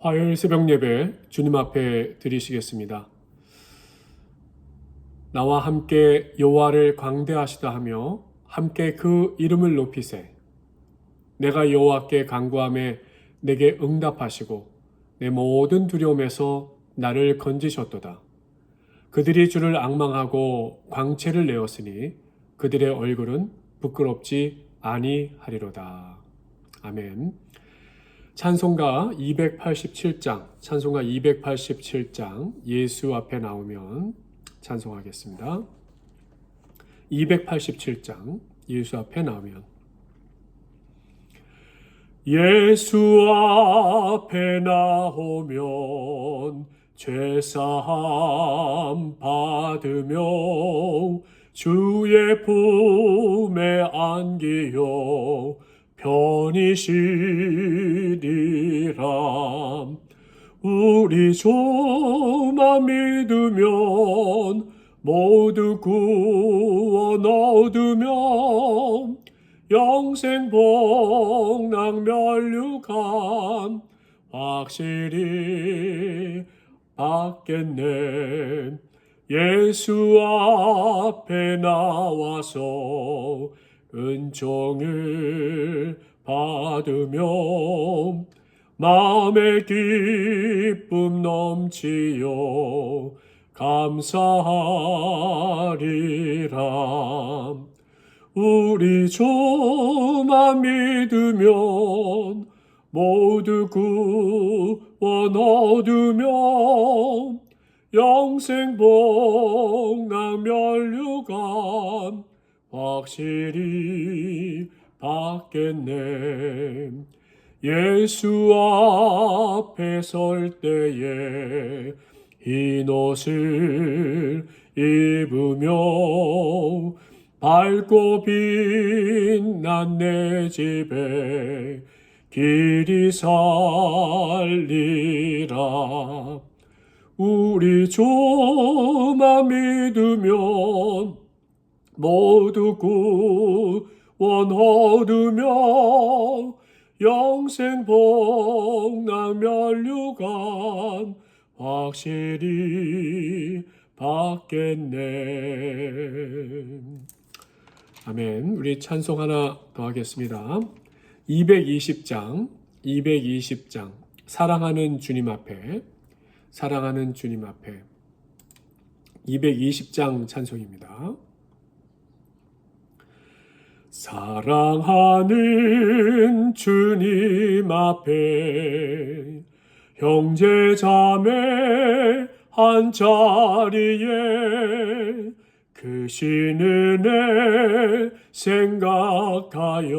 화요일 새벽 예배 주님 앞에 드리시겠습니다. 나와 함께 여호와를 광대하시다 하며 함께 그 이름을 높이세. 내가 여호와께 간구함에 내게 응답하시고 내 모든 두려움에서 나를 건지셨도다. 그들이 주를 악망하고 광채를 내었으니 그들의 얼굴은 부끄럽지 아니하리로다. 아멘. 찬송가 287장, 찬송가 287장 예수 앞에 나오면 찬송하겠습니다. 287장 예수 앞에 나오면 예수 앞에 나오면 죄사함 받으며 주의 품에 안기요 편히 쉬리라. 우리 조만 믿으면 모두 구원 얻으며 영생 복락 멸류관 확실히 받겠네. 예수 앞에 나와서 은총을 받으며 마음의 기쁨 넘치요 감사하리라. 우리 조만 믿으면 모두 구원 얻으며 영생 복락 멸류관 확실히 받겠네. 예수 앞에 설 때에 흰 옷을 입으며 밝고 빛난 내 집에 길이 살리라. 우리 조만 믿으면 모두 구원 얻으며 영생 복락 멸류관 확실히 받겠네. 아멘. 우리 찬송 하나 더 하겠습니다. 220장, 220장. 사랑하는 주님 앞에, 사랑하는 주님 앞에. 220장 찬송입니다. 사랑하는 주님 앞에 형제 자매 한 자리에 그 신은혜 생각하여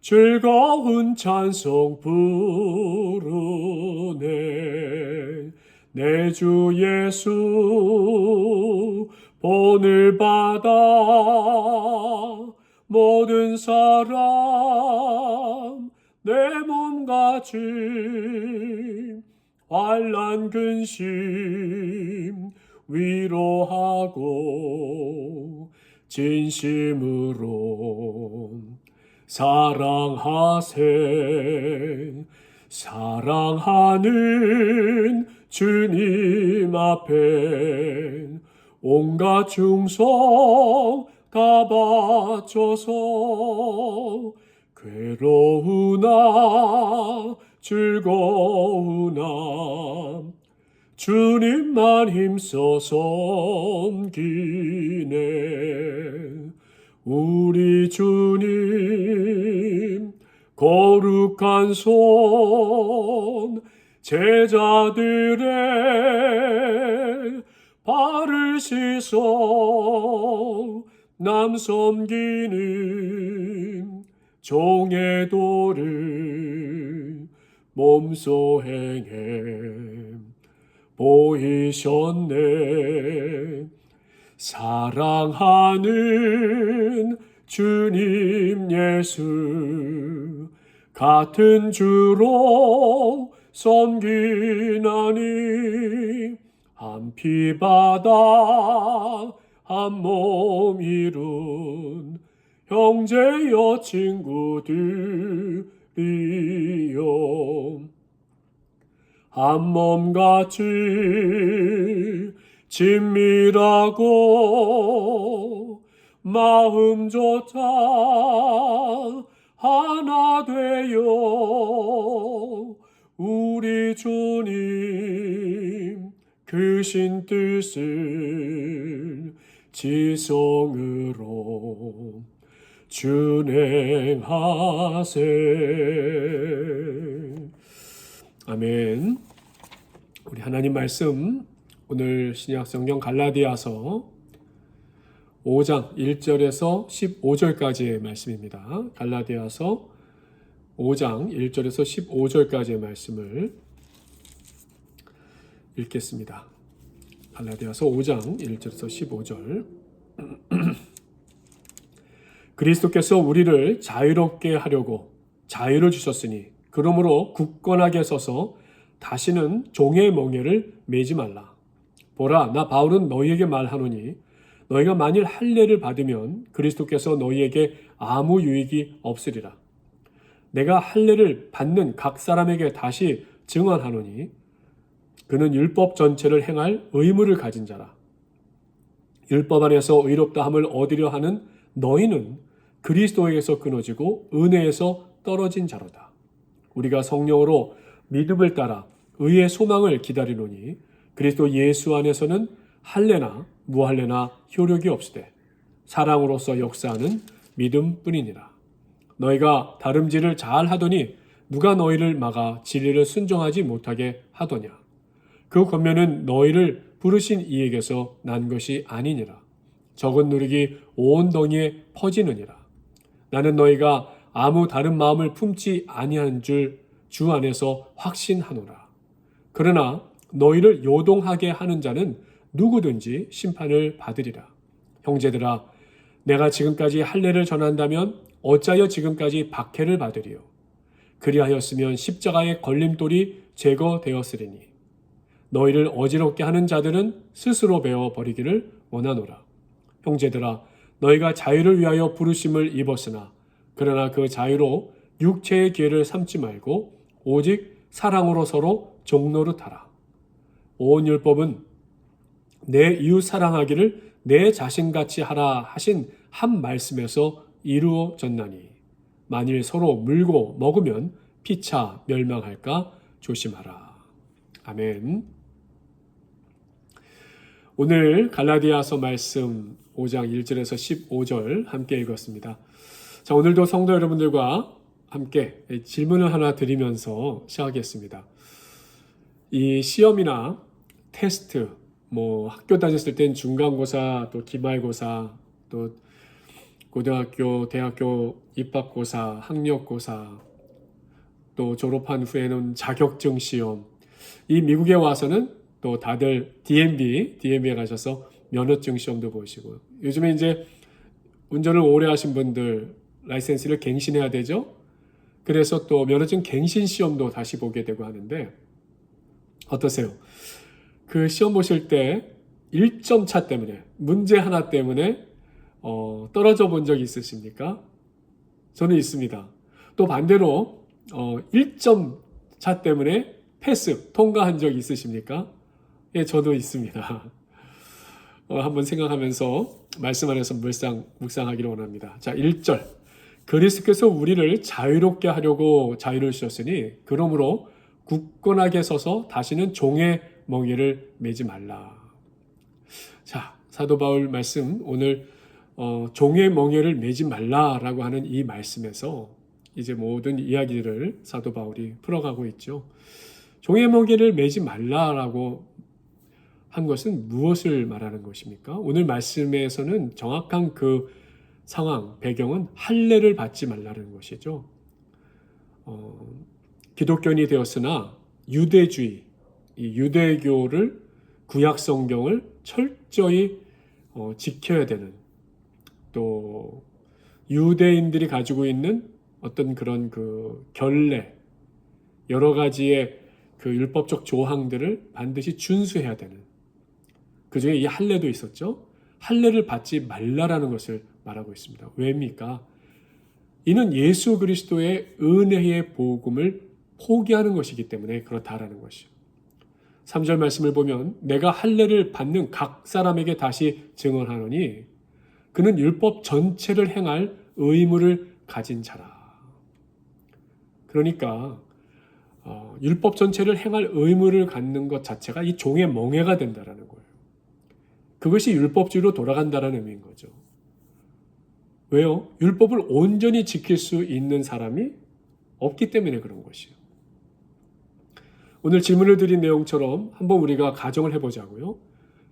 즐거운 찬송 부르네. 내 주 예수 본을 받아 모든 사람 내짐 환란 근심 위로하고 진심으로 사랑하세 사랑하는 주님 앞에 온갖 충성 다 바쳐서 괴로우나 즐거우나 주님만 힘써 섬기네. 우리 주님 거룩한 손 제자들의 발을 씻어 남 섬기는 종의 도를 몸소 행해 보이셨네. 사랑하는 주님 예수 같은 주로 섬기나니 한 피바다 한 몸 이룬 형제여 친구들이요. 한 몸같이 친밀하고 마음조차 하나 되어 우리 주님 그신 뜻을 지성으로 준행하세. 아멘. 우리 하나님 말씀 오늘 신약 성경 갈라디아서 5장 1절에서 15절까지의 말씀입니다. 갈라디아서 5장 1절에서 15절까지의 말씀을 읽겠습니다. 갈라디아서 5장 1절에서 15절. 그리스도께서 우리를 자유롭게 하려고 자유를 주셨으니 그러므로 굳건하게 서서 다시는 종의 멍에를 매지 말라. 보라, 나 바울은 너희에게 말하노니 너희가 만일 할례를 받으면 그리스도께서 너희에게 아무 유익이 없으리라. 내가 할례를 받는 각 사람에게 다시 증언하노니 그는 율법 전체를 행할 의무를 가진 자라. 율법 안에서 의롭다함을 얻으려 하는 너희는 그리스도에게서 끊어지고 은혜에서 떨어진 자로다. 우리가 성령으로 믿음을 따라 의의 소망을 기다리노니 그리스도 예수 안에서는 할례나 무할례나 효력이 없으되 사랑으로서 역사하는 믿음뿐이니라. 너희가 다름질을 잘 하더니 누가 너희를 막아 진리를 순종하지 못하게 하더냐? 그 권면은 너희를 부르신 이에게서 난 것이 아니니라. 적은 누룩이 온 덩이에 퍼지느니라. 나는 너희가 아무 다른 마음을 품지 아니한 줄 주 안에서 확신하노라. 그러나 너희를 요동하게 하는 자는 누구든지 심판을 받으리라. 형제들아, 내가 지금까지 할례를 전한다면 어찌하여 지금까지 박해를 받으리요? 그리하였으면 십자가의 걸림돌이 제거되었으리니 너희를 어지럽게 하는 자들은 스스로 베어 버리기를 원하노라. 형제들아, 너희가 자유를 위하여 부르심을 입었으나 그러나 그 자유로 육체의 기회를 삼지 말고 오직 사랑으로 서로 종노릇하라. 온 율법은 내 이웃 사랑하기를 내 자신같이 하라 하신 한 말씀에서 이루어졌나니 만일 서로 물고 먹으면 피차 멸망할까 조심하라. 아멘. 오늘 갈라디아서 말씀 5장 1절에서 15절 함께 읽었습니다. 자, 오늘도 성도 여러분들과 함께 질문을 하나 드리면서 시작하겠습니다. 이 시험이나 테스트, 뭐 학교 다녔을 땐 중간고사, 또 기말고사, 또 고등학교, 대학교 입학고사, 학력고사, 또 졸업한 후에는 자격증 시험. 이 미국에 와서는 또 다들 DMV, DMV에 가셔서 면허증 시험도 보시고 요즘에 이제 운전을 오래 하신 분들 라이센스를 갱신해야 되죠. 그래서 또 면허증 갱신 시험도 다시 보게 되고 하는데 어떠세요? 그 시험 보실 때 1점 차 때문에 문제 하나 때문에 어, 떨어져 본 적이 있으십니까? 저는 있습니다. 또 반대로 어, 1점 차 때문에 패스 통과한 적 있으십니까? 예, 저도 있습니다. 어, 한번 생각하면서 말씀 안에서 묵상, 묵상하기를 원합니다. 자, 1절. 그리스도께서 우리를 자유롭게 하려고 자유를 주셨으니 그러므로 굳건하게 서서 다시는 종의 멍에를 매지 말라. 자, 사도 바울 말씀 오늘 어, 종의 멍에를 매지 말라라고 하는 이 말씀에서 이제 모든 이야기를 사도 바울이 풀어가고 있죠. 종의 멍에를 매지 말라라고 한 것은 무엇을 말하는 것입니까? 오늘 말씀에서는 정확한 그 상황, 배경은 할례를 받지 말라는 것이죠. 어, 기독교인이 되었으나 유대주의, 이 유대교를 구약 성경을 철저히 어, 지켜야 되는 또 유대인들이 가지고 있는 어떤 그런 그 결례 여러 가지의 그 율법적 조항들을 반드시 준수해야 되는 그 중에 이 할례도 있었죠. 할례를 받지 말라라는 것을 말하고 있습니다. 왜입니까? 이는 예수 그리스도의 은혜의 복음을 포기하는 것이기 때문에 그렇다라는 것이죠. 3절 말씀을 보면 내가 할례를 받는 각 사람에게 다시 증언하노니 그는 율법 전체를 행할 의무를 가진 자라. 그러니까 어, 율법 전체를 행할 의무를 갖는 것 자체가 이 종의 멍해가 된다라는 거예요. 그것이 율법주의로 돌아간다라는 의미인 거죠. 왜요? 율법을 온전히 지킬 수 있는 사람이 없기 때문에 그런 것이에요. 오늘 질문을 드린 내용처럼 한번 우리가 가정을 해보자고요.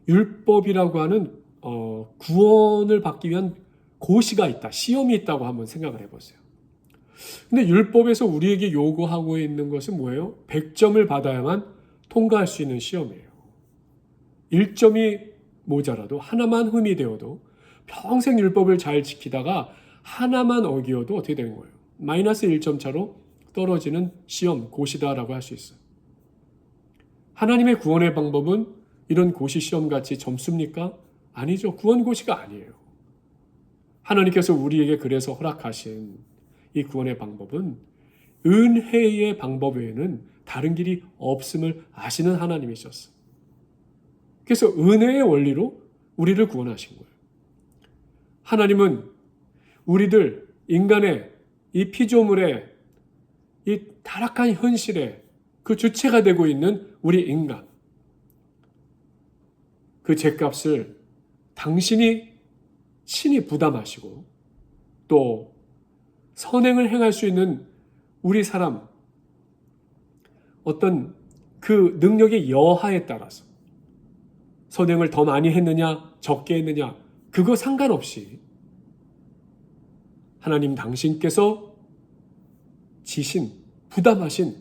율법이라고 하는 어, 구원을 받기 위한 고시가 있다, 시험이 있다고 한번 생각을 해보세요. 근데 율법에서 우리에게 요구하고 있는 것은 뭐예요? 100점을 받아야만 통과할 수 있는 시험이에요. 1점이 모자라도 하나만 흠이 되어도 평생 율법을 잘 지키다가 하나만 어기어도 어떻게 되는 거예요? 마이너스 1점 차로 떨어지는 시험, 고시다라고 할 수 있어요. 하나님의 구원의 방법은 이런 고시 시험 같이 점수입니까? 아니죠. 구원 고시가 아니에요. 하나님께서 우리에게 그래서 허락하신 이 구원의 방법은 은혜의 방법 외에는 다른 길이 없음을 아시는 하나님이셨어. 그래서 은혜의 원리로 우리를 구원하신 거예요. 하나님은 우리들 인간의 이 피조물의 이 타락한 현실에 그 주체가 되고 있는 우리 인간 그 죄값을 당신이 친히 부담하시고 또 선행을 행할 수 있는 우리 사람 어떤 그 능력의 여하에 따라서 선행을 더 많이 했느냐 적게 했느냐 그거 상관없이 하나님 당신께서 지신 부담하신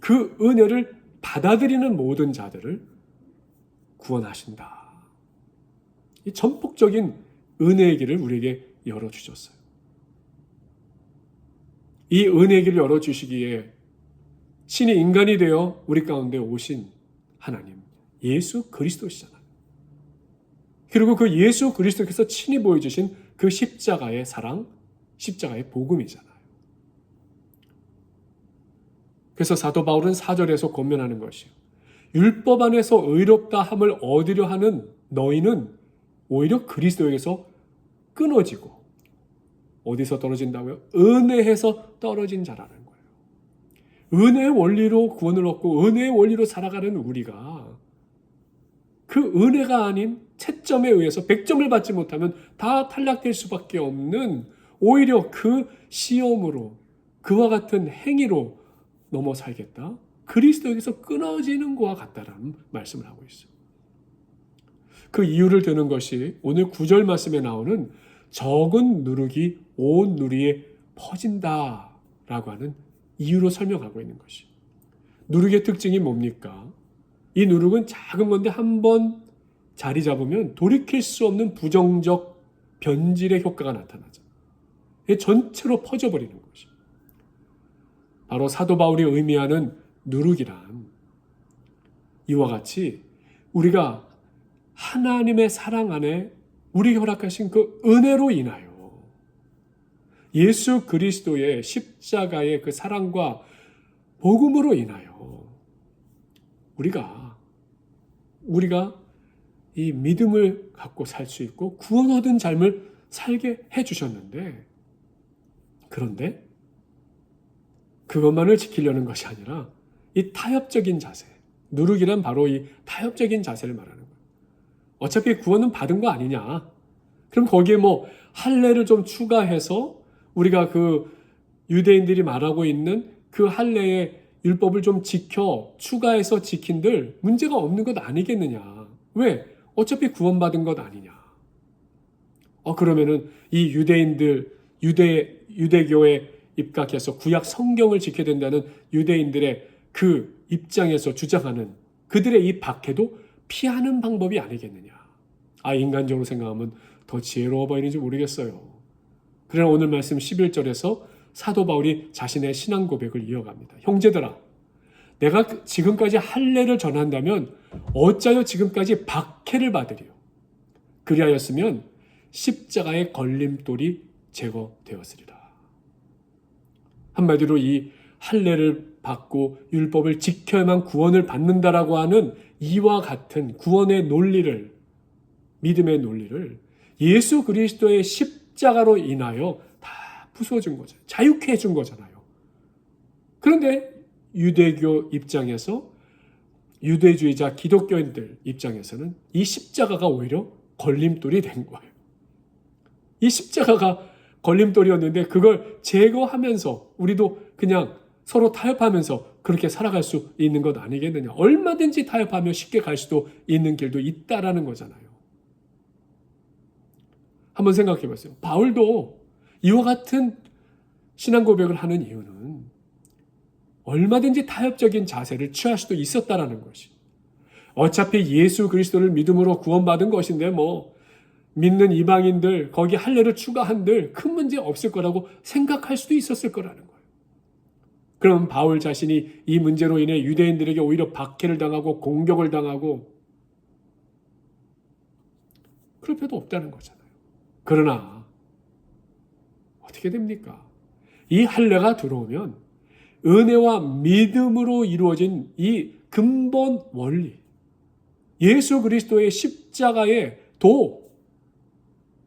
그 은혜를 받아들이는 모든 자들을 구원하신다. 이 전폭적인 은혜의 길을 우리에게 열어주셨어요. 이 은혜의 길을 열어주시기에 신이 인간이 되어 우리 가운데 오신 하나님, 예수 그리스도시잖아요. 그리고 그 예수 그리스도께서 친히 보여주신 그 십자가의 사랑, 십자가의 복음이잖아요. 그래서 사도 바울은 사절에서 권면하는 것이요. 율법 안에서 의롭다 함을 얻으려 하는 너희는 오히려 그리스도에게서 끊어지고 어디서 떨어진다고요? 은혜에서 떨어진 자라는 거예요. 은혜의 원리로 구원을 얻고 은혜의 원리로 살아가는 우리가 그 은혜가 아닌 채점에 의해서 100점을 받지 못하면 다 탈락될 수밖에 없는 오히려 그 시험으로 그와 같은 행위로 넘어 살겠다. 그리스도에게서 끊어지는 것과 같다라는 말씀을 하고 있어요. 그 이유를 드는 것이 오늘 구절 말씀에 나오는 적은 누룩이 온 누리에 퍼진다라고 하는 이유로 설명하고 있는 것이. 누룩의 특징이 뭡니까? 이 누룩은 작은 건데 한 번 자리 잡으면 돌이킬 수 없는 부정적 변질의 효과가 나타나죠. 전체로 퍼져버리는 것이. 바로 사도 바울이 의미하는 누룩이란 이와 같이 우리가 하나님의 사랑 안에 우리에게 허락하신 그 은혜로 인하여 예수 그리스도의 십자가의 그 사랑과 복음으로 인하여 우리가 우리가 이 믿음을 갖고 살 수 있고 구원 얻은 삶을 살게 해 주셨는데 그런데 그것만을 지키려는 것이 아니라 이 타협적인 자세, 누룩이란 바로 이 타협적인 자세를 말하는 거예요. 어차피 구원은 받은 거 아니냐. 그럼 거기에 뭐 할례를 좀 추가해서 우리가 그 유대인들이 말하고 있는 그 할례의 율법을 좀 지켜 추가해서 지킨들 문제가 없는 것 아니겠느냐. 왜? 어차피 구원받은 것 아니냐. 어 그러면은 이 유대인들 유대 유대교에 입각해서 구약 성경을 지켜야 된다는 유대인들의 그 입장에서 주장하는 그들의 이 박해도 피하는 방법이 아니겠느냐. 아, 인간적으로 생각하면 더 지혜로워 보이는지 모르겠어요. 그러나 오늘 말씀 11절에서 사도 바울이 자신의 신앙 고백을 이어갑니다. 형제들아, 내가 지금까지 할례를 전한다면 어짜여 지금까지 박해를 받으리요. 그리하였으면 십자가의 걸림돌이 제거되었으리라. 한마디로 이 할례를 받고 율법을 지켜야만 구원을 받는다라고 하는 이와 같은 구원의 논리를 믿음의 논리를 예수 그리스도의 십자가로 인하여 다 부숴준 거죠. 자유케 해준 거잖아요. 그런데 유대교 입장에서 유대주의자 기독교인들 입장에서는 이 십자가가 오히려 걸림돌이 된 거예요. 이 십자가가 걸림돌이었는데 그걸 제거하면서 우리도 그냥 서로 타협하면서 그렇게 살아갈 수 있는 것 아니겠느냐. 얼마든지 타협하며 쉽게 갈 수도 있는 길도 있다라는 거잖아요. 한번 생각해 보세요. 바울도 이와 같은 신앙 고백을 하는 이유는 얼마든지 타협적인 자세를 취할 수도 있었다라는 것이. 어차피 예수 그리스도를 믿음으로 구원받은 것인데 뭐 믿는 이방인들 거기 할례를 추가한들 큰 문제 없을 거라고 생각할 수도 있었을 거라는 거예요. 그럼 바울 자신이 이 문제로 인해 유대인들에게 오히려 박해를 당하고 공격을 당하고 그럴 필요도 없다는 거잖아요. 그러나 어떻게 됩니까? 이 할례가 들어오면 은혜와 믿음으로 이루어진 이 근본 원리, 예수 그리스도의 십자가의 도,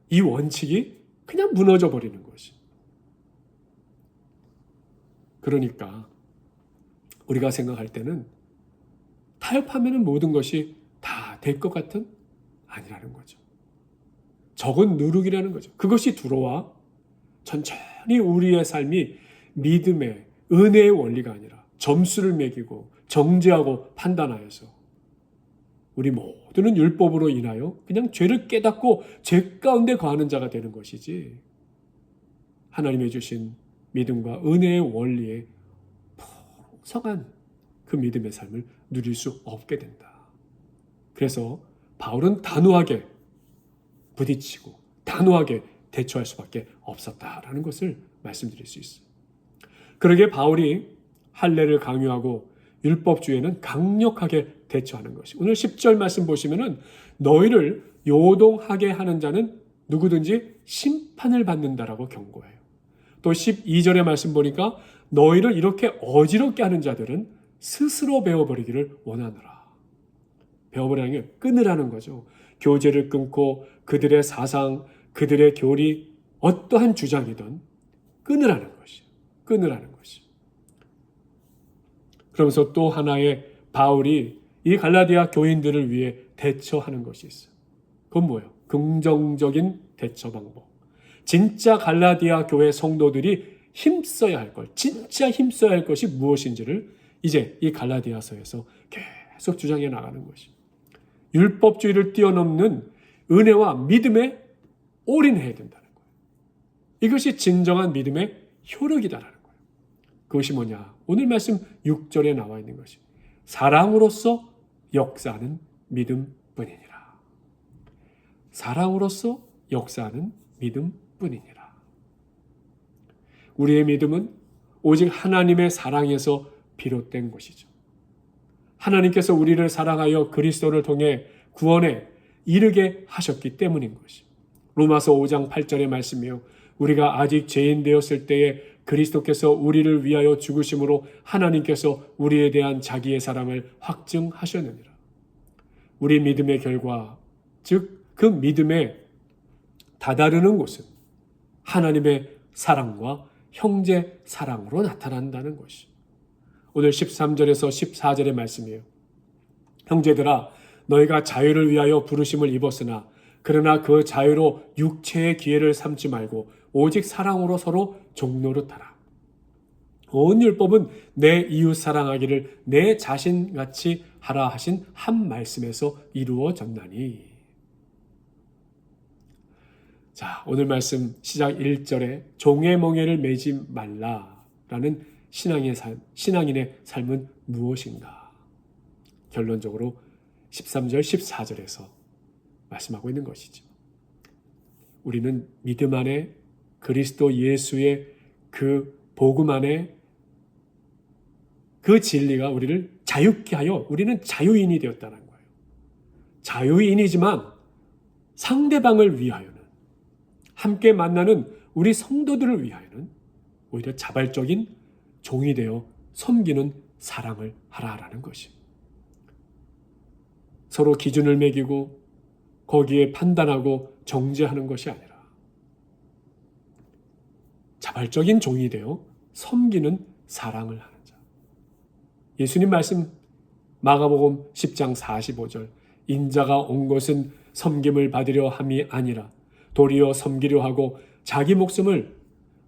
이 원칙이 그냥 무너져 버리는 것이. 그러니까 우리가 생각할 때는 타협하면 모든 것이 다 될 것 같은 아니라는 거죠. 적은 누룩이라는 거죠. 그것이 들어와 천천히 우리의 삶이 믿음의 은혜의 원리가 아니라 점수를 매기고 정죄하고 판단하여서 우리 모두는 율법으로 인하여 그냥 죄를 깨닫고 죄 가운데 거하는 자가 되는 것이지 하나님의 주신 믿음과 은혜의 원리에 풍성한 그 믿음의 삶을 누릴 수 없게 된다. 그래서 바울은 단호하게 부딪히고 단호하게 대처할 수밖에 없었다라는 것을 말씀드릴 수 있어요. 그러게 바울이 할례를 강요하고 율법주의에는 강력하게 대처하는 것이. 오늘 10절 말씀 보시면은 너희를 요동하게 하는 자는 누구든지 심판을 받는다라고 경고해요. 또 12절의 말씀 보니까 너희를 이렇게 어지럽게 하는 자들은 스스로 배워버리기를 원하노라. 배워버리는 게 끊으라는 거죠. 교제를 끊고 그들의 사상, 그들의 교리, 어떠한 주장이든 끊으라는 것이. 끊으라는 것이. 그러면서 또 하나의 바울이 이 갈라디아 교인들을 위해 대처하는 것이 있어요. 그건 뭐예요? 긍정적인 대처 방법. 진짜 갈라디아 교회 성도들이 힘써야 할 것, 진짜 힘써야 할 것이 무엇인지를 이제 이 갈라디아서에서 계속 주장해 나가는 것이. 율법주의를 뛰어넘는 은혜와 믿음에 올인해야 된다는 거예요. 이것이 진정한 믿음의 효력이다라는 거예요. 그것이 뭐냐? 오늘 말씀 6절에 나와 있는 것이 사랑으로서 역사하는 믿음뿐이니라. 사랑으로서 역사하는 믿음뿐이니라. 우리의 믿음은 오직 하나님의 사랑에서 비롯된 것이죠. 하나님께서 우리를 사랑하여 그리스도를 통해 구원에 이르게 하셨기 때문인 것이. 로마서 5장 8절의 말씀이요. 우리가 아직 죄인 되었을 때에 그리스도께서 우리를 위하여 죽으심으로 하나님께서 우리에 대한 자기의 사랑을 확증하셨느니라. 우리 믿음의 결과, 즉 그 믿음에 다다르는 곳은 하나님의 사랑과 형제 사랑으로 나타난다는 것이. 오늘 13절에서 14절의 말씀이에요. 형제들아, 너희가 자유를 위하여 부르심을 입었으나 그러나 그 자유로 육체의 기회를 삼지 말고 오직 사랑으로 서로 종노릇하라. 온 율법은 내 이웃 사랑하기를 내 자신 같이 하라 하신 한 말씀에서 이루어졌나니. 자, 오늘 말씀 시작 1절에 종의 멍에를 매지 말라라는 신앙의 삶, 신앙인의 삶은 무엇인가? 결론적으로 13절, 14절에서 말씀하고 있는 것이죠. 우리는 믿음 안에 그리스도 예수의 그 복음 안에 그 진리가 우리를 자유케 하여 우리는 자유인이 되었다는 거예요. 자유인이지만 상대방을 위하여는 함께 만나는 우리 성도들을 위하여는 오히려 자발적인 종이 되어 섬기는 사랑을 하라라는 것이. 서로 기준을 매기고 거기에 판단하고 정죄하는 것이 아니라 자발적인 종이 되어 섬기는 사랑을 하는 자. 예수님 말씀 마가복음 10장 45절 인자가 온 것은 섬김을 받으려 함이 아니라 도리어 섬기려 하고 자기 목숨을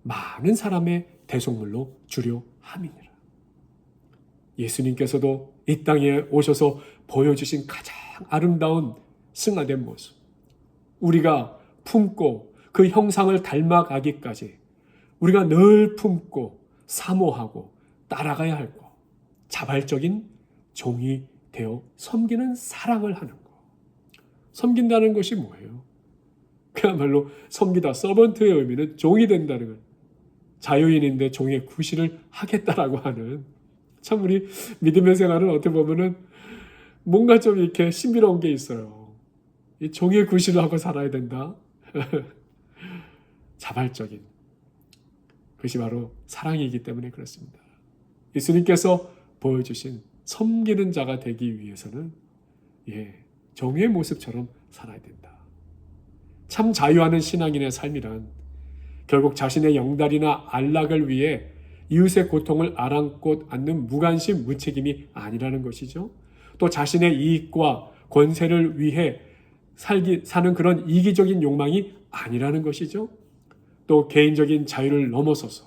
많은 사람의 대속물로 주려 함이니라. 예수님께서도 이 땅에 오셔서 보여주신 가장 아름다운 승화된 모습. 우리가 품고 그 형상을 닮아가기까지 우리가 늘 품고 사모하고 따라가야 할 것. 자발적인 종이 되어 섬기는 사랑을 하는 것. 섬긴다는 것이 뭐예요? 그야말로 섬기다 서번트의 의미는 종이 된다는 것. 자유인인데 종의 구실을 하겠다라고 하는 참 우리 믿음의 생활은 어떻게 보면은 뭔가 좀 이렇게 신비로운 게 있어요. 이 종의 구실을 하고 살아야 된다. 자발적인 그것이 바로 사랑이기 때문에 그렇습니다. 예수님께서 보여주신 섬기는 자가 되기 위해서는 예, 종의 모습처럼 살아야 된다. 참 자유하는 신앙인의 삶이란 결국 자신의 영달이나 안락을 위해 이웃의 고통을 아랑곳 않는 무관심 무책임이 아니라는 것이죠. 또 자신의 이익과 권세를 위해 살기, 사는 그런 이기적인 욕망이 아니라는 것이죠. 또 개인적인 자유를 넘어서서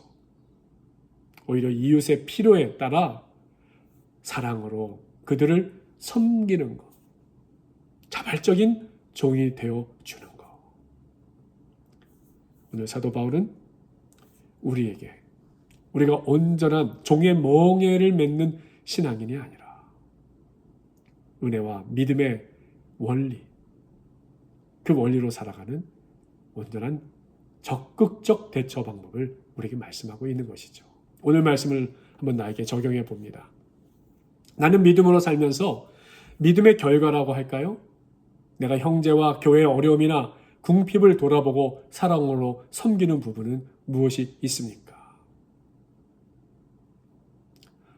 오히려 이웃의 필요에 따라 사랑으로 그들을 섬기는 것. 자발적인 종이 되어 주는 것. 오늘 사도 바울은 우리에게 우리가 온전한 종의 멍에를 맺는 신앙인이 아니라 은혜와 믿음의 원리, 그 원리로 살아가는 온전한 적극적 대처 방법을 우리에게 말씀하고 있는 것이죠. 오늘 말씀을 한번 나에게 적용해 봅니다. 나는 믿음으로 살면서 믿음의 결과라고 할까요? 내가 형제와 교회의 어려움이나 궁핍을 돌아보고 사랑으로 섬기는 부분은 무엇이 있습니까?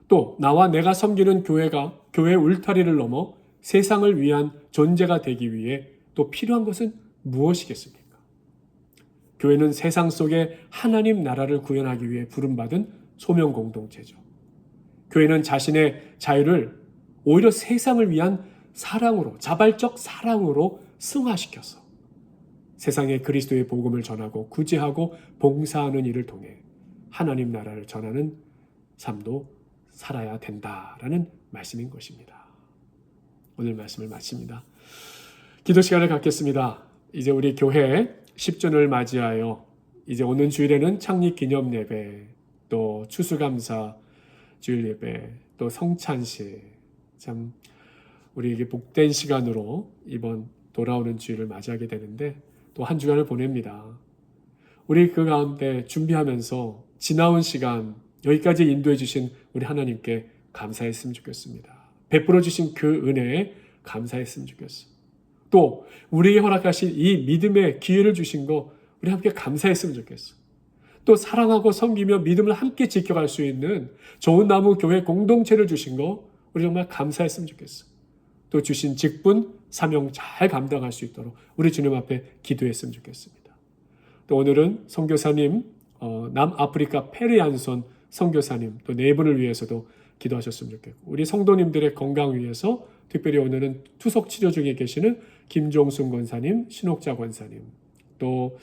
또 나와 내가 섬기는 교회가 교회의 울타리를 넘어 세상을 위한 존재가 되기 위해 또 필요한 것은 무엇이겠습니까? 교회는 세상 속에 하나님 나라를 구현하기 위해 부름받은 소명 공동체죠. 교회는 자신의 자유를 오히려 세상을 위한 사랑으로, 자발적 사랑으로 승화시켜서 세상에 그리스도의 복음을 전하고 구제하고 봉사하는 일을 통해 하나님 나라를 전하는 삶도 살아야 된다라는 말씀인 것입니다. 오늘 말씀을 마칩니다. 기도 시간을 갖겠습니다. 이제 우리 교회 10주년을 맞이하여 이제 오는 주일에는 창립 기념 예배, 또 추수감사 주일 예배, 또 성찬식 참 우리에게 복된 시간으로 이번 돌아오는 주일을 맞이하게 되는데 또 한 주간을 보냅니다. 우리 그 가운데 준비하면서 지나온 시간 여기까지 인도해 주신 우리 하나님께 감사했으면 좋겠습니다. 베풀어 주신 그 은혜에 감사했으면 좋겠어. 또 우리에게 허락하신 이 믿음의 기회를 주신 거 우리 함께 감사했으면 좋겠어. 또 사랑하고 섬기며 믿음을 함께 지켜갈 수 있는 좋은 나무 교회 공동체를 주신 거 우리 정말 감사했으면 좋겠어. 또 주신 직분, 사명 잘 감당할 수 있도록 우리 주님 앞에 기도했으면 좋겠습니다. 또 오늘은 선교사님 어, 남아프리카 페리안손 선교사님 또 네 분을 위해서도 기도하셨으면 좋겠고 우리 성도님들의 건강 위해서 특별히 오늘은 투석 치료 중에 계시는 김종순 권사님, 신옥자 권사님 또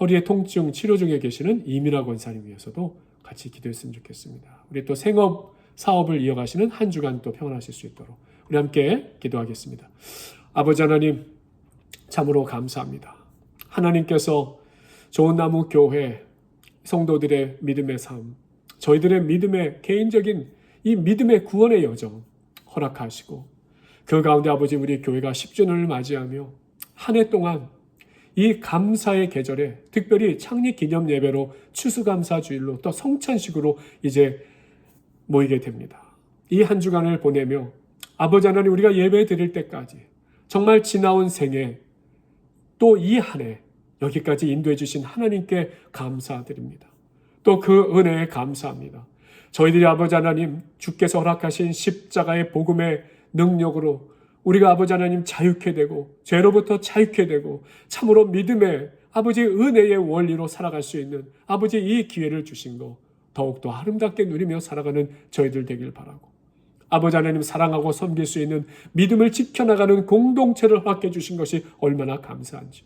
허리의 통증 치료 중에 계시는 이민아 권사님 위해서도 같이 기도했으면 좋겠습니다. 우리 또 생업 사업을 이어가시는 한 주간 또 평안하실 수 있도록 우리 함께 기도하겠습니다. 아버지 하나님 참으로 감사합니다. 하나님께서 좋은 나무 교회 성도들의 믿음의 삶, 저희들의 믿음의 개인적인 이 믿음의 구원의 여정 허락하시고 그 가운데 아버지 우리 교회가 10주년을 맞이하며 한 해 동안 이 감사의 계절에 특별히 창립 기념 예배로 추수감사 주일로 또 성찬식으로 이제 모이게 됩니다. 이 한 주간을 보내며 아버지 하나님 우리가 예배 드릴 때까지 정말 지나온 생애 또 이 한 해 여기까지 인도해 주신 하나님께 감사드립니다. 또 그 은혜에 감사합니다. 저희들이 아버지 하나님 주께서 허락하신 십자가의 복음의 능력으로 우리가 아버지 하나님 자유케 되고 죄로부터 자유케 되고 참으로 믿음의 아버지 은혜의 원리로 살아갈 수 있는 아버지 이 기회를 주신 거 더욱더 아름답게 누리며 살아가는 저희들 되길 바라고 아버지 하나님 사랑하고 섬길 수 있는 믿음을 지켜나가는 공동체를 허락해 주신 것이 얼마나 감사한지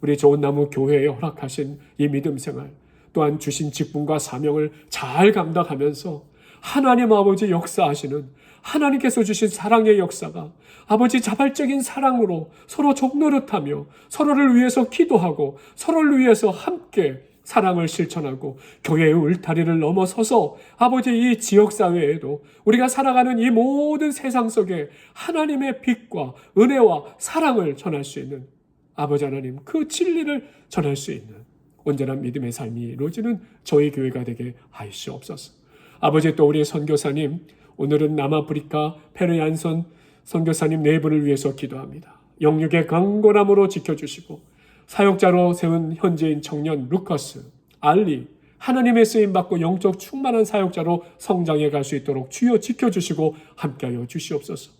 우리 좋은 나무 교회에 허락하신 이 믿음 생활 또한 주신 직분과 사명을 잘 감당하면서 하나님 아버지 역사하시는 하나님께서 주신 사랑의 역사가 아버지 자발적인 사랑으로 서로 적노릇하며 서로를 위해서 기도하고 서로를 위해서 함께 사랑을 실천하고 교회의 울타리를 넘어서서 아버지 이 지역 사회에도 우리가 살아가는 이 모든 세상 속에 하나님의 빛과 은혜와 사랑을 전할 수 있는 아버지 하나님 그 진리를 전할 수 있는 온전한 믿음의 삶이 이루어지는 저희 교회가 되게 하시옵소서. 아버지 또 우리 선교사님 오늘은 남아프리카 페르얀선 선교사님 네 분을 위해서 기도합니다. 영육의 강건함으로 지켜주시고 사역자로 세운 현재인 청년 루커스, 알리, 하나님의 쓰임 받고 영적 충만한 사역자로 성장해 갈 수 있도록 주여 지켜주시고 함께하여 주시옵소서.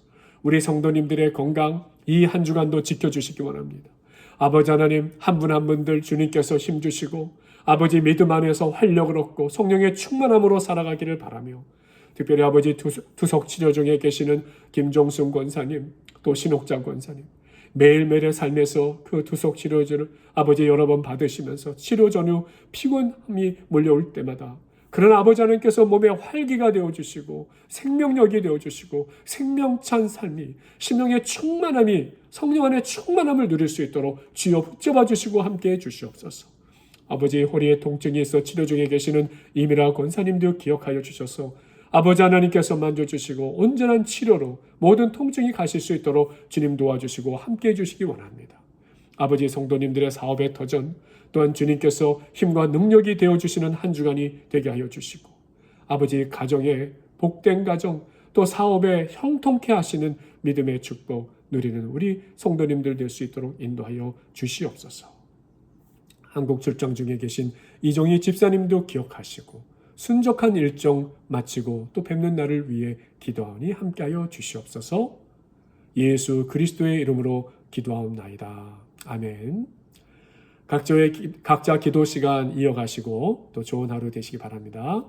우리 성도님들의 건강 이 한 주간도 지켜주시기 원합니다. 아버지 하나님 한 분 한 분들 주님께서 힘 주시고 아버지 믿음 안에서 활력을 얻고 성령의 충만함으로 살아가기를 바라며 특별히 아버지 투석 치료 중에 계시는 김종순 권사님 또 신옥자 권사님 매일매일의 삶에서 그 투석 치료제를 아버지 여러 번 받으시면서 치료 전후 피곤함이 몰려올 때마다 그런 아버지 하나님께서 몸에 활기가 되어 주시고 생명력이 되어 주시고 생명찬 삶이 심령의 충만함이 성령 안의 충만함을 누릴 수 있도록 주여 붙잡아 주시고 함께 해 주시옵소서. 아버지 허리에 통증이 있어 치료 중에 계시는 이미라 권사님도 기억하여 주셔서 아버지 하나님께서 만져주시고 온전한 치료로 모든 통증이 가실 수 있도록 주님 도와주시고 함께 해주시기 원합니다. 아버지 성도님들의 사업의 터전 또한 주님께서 힘과 능력이 되어주시는 한 주간이 되게 하여 주시고 아버지 가정의 복된 가정 또 사업에 형통케 하시는 믿음의 축복 누리는 우리 성도님들 될 수 있도록 인도하여 주시옵소서. 한국 출장 중에 계신 이종희 집사님도 기억하시고 순적한 일정 마치고 또 뵙는 날을 위해 기도하니 함께하여 주시옵소서. 예수 그리스도의 이름으로 기도하옵나이다. 아멘. 각자의 각자 기도 시간 이어가시고 또 좋은 하루 되시기 바랍니다.